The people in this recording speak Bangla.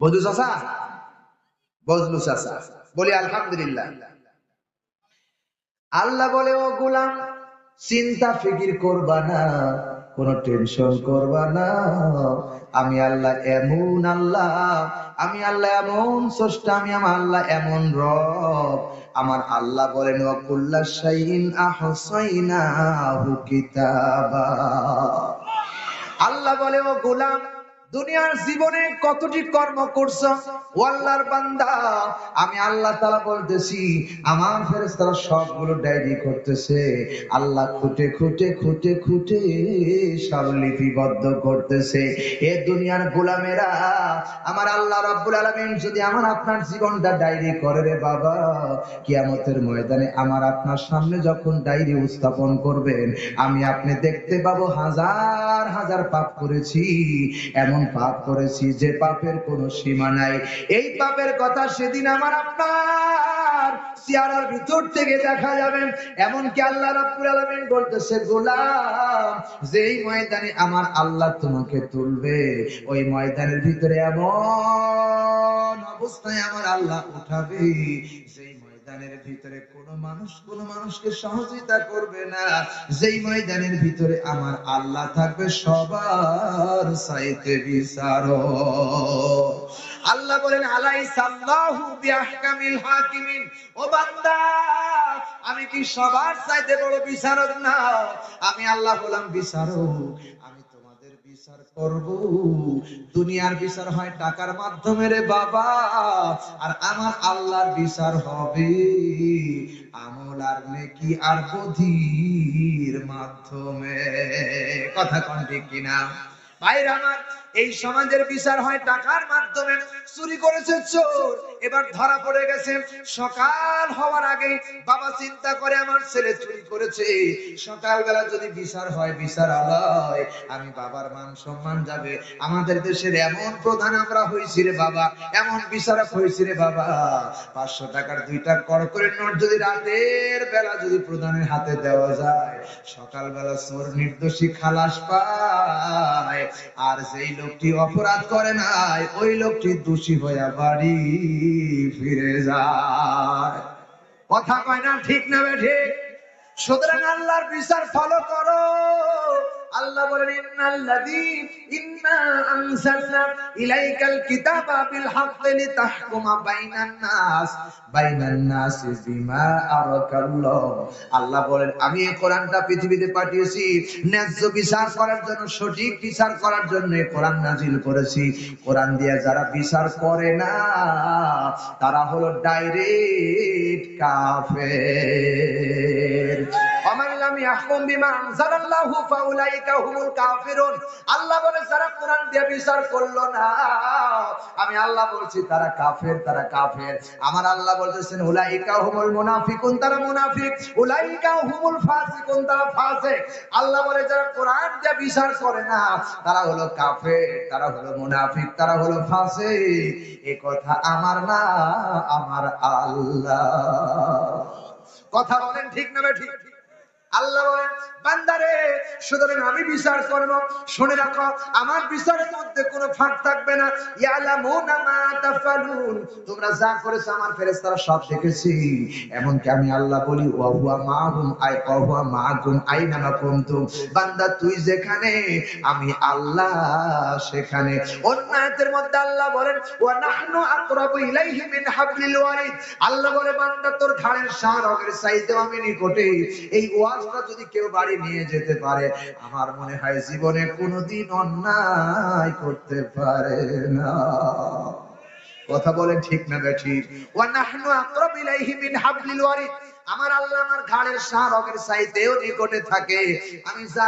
বধু চাষা বজলু চাষা বলি, আলহামদুলিল্লাহ। আল্লাহ বলে, ও গোলাম, চিন্তা, ফিকির করবা না, কোনো টেনশন করবা না। আমি আল্লাহ এমন আল্লাহ, আমি আল্লাহ এমন স্রষ্টা, আমি আমার আল্লাহ এমন রব। আমার আল্লাহ বলেন ওয়াকুল্লা শাইইন আহসাইনাহু কিতাবা। আল্লাহ বলে, ও গোলাম দুনিয়ার জীবনে কতটি কর্ম করছ? ও আল্লাহর বান্দা, আমি আল্লাহ তাআলা বলতেছি, আমার ফেরেশতারা সবগুলো ডায়েরি করতেছে। আল্লাহ খুঁটে খুঁটে খুঁটে খুঁটে সব লিপিবদ্ধ করতেছে। এ দুনিয়ার গোলামেরা, আমার আল্লাহ রাব্বুল আলামিন যদি আমার আপনার জীবনটা ডায়েরি করে রে বাবা, কিয়ামতের ময়দানে আমার আপনার সামনে যখন ডায়েরি উপস্থাপন করবেন, আমি আপনি দেখতে পাবো হাজার হাজার পাপ করেছি। এমন পাপ করেছি, যে পাপের কোনো সীমা নাই। এই পাপের কথা সেদিন আমার আপনার চেয়ারার ভিতর থেকে দেখা যাবে। এমনকি আল্লাহ রাব্বুল আলামিন বলতেছে, গোলাম, যেই ময়দানে আমার আল্লাহ তোমাকে তুলবে, ওই ময়দানের ভিতরে এমন অবস্থায় আমার আল্লাহ উঠাবে সেই ময়দানের ভিতরে কোনো মানুষ, কোনো মানুষকে সহযোগিতা করবে না। যেই ময়দানের ভিতরে আমার আল্লাহ থাকবে, সবার সাইতে বিচারো আল্লাহ বলেন আলাই সাল্লাহু বিআহকামিল হাকিমিন। ও বান্দা, আমি কি সবার চাইতে বড় বিচারক না? আমি আল্লাহ বললাম বিচারক আমি তোমাদের বিচার করব। দুনিয়ার বিচার হয় টাকার মাধ্যমে রে বাবা। আর আমার আল্লাহর বিচার হবে। আমল আর নেকি আর বধির মাধ্যমে। কথা কন ঠিক কিনা? ভাইরা আমার, এই সমাজের বিচার হয় টাকার মাধ্যমে। চুরি করেছে চোর। এবার ধরা পড়ে গেছে। সকাল হওয়ার আগে বাবা চিন্তা করে, আমার ছেলে চুরি করেছে। সকালবেলা যদি বিচার হয় বিচার আলয় আমি বাবার মান সম্মান যাবে। আমাদের দেশের এমন প্রধান আমরা হয়েছি রে বাবা, এমন বিচারক হয়েছি রে বাবা। পাঁচশো টাকার দুইটা কর করে নোট যদি রাতের বেলা যদি প্রধানের হাতে দেওয়া যায়, সকালবেলা চোর নির্দোষী খালাস পায়। আর যেই লোকটি অপরাধ করে নাই, ওই লোকটি দোষী হইয়া বাড়ি ফিরে যায়। কথা কয় না, ঠিক না ঠিক? সুতরাং আল্লাহর বিচার ফলো করো। আল্লাহ বলেন, ইন্নাল্লাযী ইন্না ইলাইকাল কিতাবা বিল হাক্কি লিতাহকুমা বাইনান নাস। বাইনান নাস বিমা আরাকাল্লাহ। আল্লাহ বলেন, আমি এই কোরআনটা পৃথিবীতে পাঠিয়েছি, ন্যায্য বিচার করার জন্য, সঠিক বিচার করার জন্য কোরআন নাজিল করেছি। কোরআন দিয়ে যারা বিচার করে না, তারা হলো ডাইরেক্ট কাফের। ইয়াহকুম বিমা আনজালাল্লাহু ফাউলাইকা হুমুল কাফিরুন। আল্লাহ বলে, যারা কোরআন দিয়ে বিচার করল না, আমি আল্লাহ বলছি, তারা কাফের তারা কাফের। আমার আল্লাহ বলতেছেন, উলাইকা হুমুল মুনাফিকুন, তারা মুনাফিক। উলাইকা হুমুল ফাসিকুন, তারা ফাসিক। আল্লাহ বলে, যারা কোরআন দিয়ে বিচার করে না, তারা হলো কাফের, তারা হলো মুনাফিক, তারা হলো এ কথা আমার না, আমার আল্লাহ। কথা বলেন ঠিক না, ঠিক? আল্লাহ বলেন, বান্দারে, সুতরাং আমি বিচার করব। শুনে রাখো, আমার বিচারের মধ্যে কোনো ফাঁক থাকবে না। ইয়ালামুনা মা তাফালুন। তোমরা যা করেছ আমার ফেরেশতারা সব দেখেছি। এমনকি আমি আল্লাহ বলি ওয়া হুয়া মাহুম আই ওয়া মাকুম আইনা মা কুনতুম। বান্দা, তুই যেখানে, আমি আল্লাহ সেখানে। অন্য আয়াতের মধ্যে আল্লাহ বলেন, ওয়া নাহনু আকরাবু ইলাইহি মিন হাবলিল ওয়ারিদ। আল্লাহ বলে, বান্দা, তোর ঘাড়ের শাহরগের চাইতেও আমি নিকটে। এই ওয়াজটা যদি কেউ বাড়ি নিয়ে যেতে পারে, আমার মনে হয় জীবনে কোনোদিন অন্যায় করতে পারে না। কথা বলেন ঠিক না বেঠি আমার আল্লাহ আমার ঘাড়ের শাহরগের চাইতেও নিকটে থাকে। আমি যা